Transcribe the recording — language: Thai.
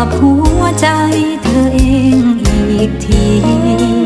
อบหัวใจเธอเองอีกที